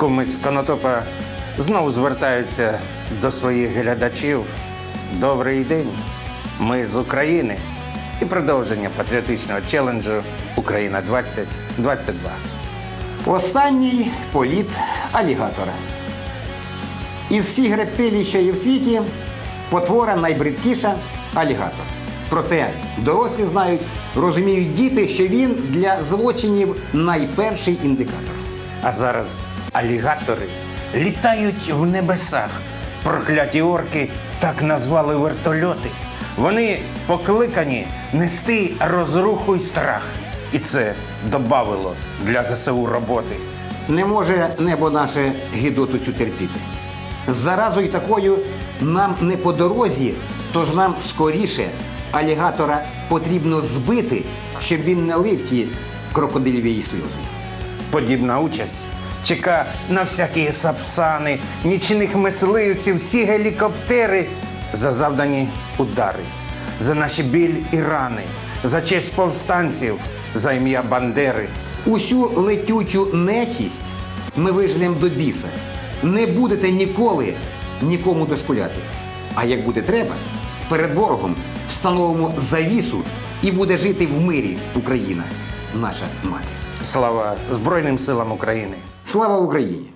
Куми з Конотопа знову звертаються до своїх глядачів. Добрий день! Ми з України і продовження патріотичного челенджу Україна 2022. Останній політ алігатора. Із всіх рептилій, що є в світі, потвора найбридкіша алігатор. Про це дорослі знають, розуміють діти, що він для злочинів найперший індикатор. А зараз алігатори літають в небесах. Прокляті орки так назвали вертольоти. Вони покликані нести розруху й страх. І це добавило для ЗСУ роботи. Не може небо наше гідоту цю терпіти. З заразою такою нам не по дорозі, тож нам скоріше алігатора потрібно збити, щоб він не лив ті крокодиліві сльози. Подібна участь чека на всякі сапсани, нічних мисливців, всі гелікоптери за завдані удари, за наші біль і рани, за честь повстанців, за ім'я Бандери. Усю летючу нечість ми вижнемо до біса. Не будете ніколи нікому дошкуляти. А як буде треба, перед ворогом встановимо завісу і буде жити в мирі Україна, наша мати. Слава Збройним силам України! Слава Україні!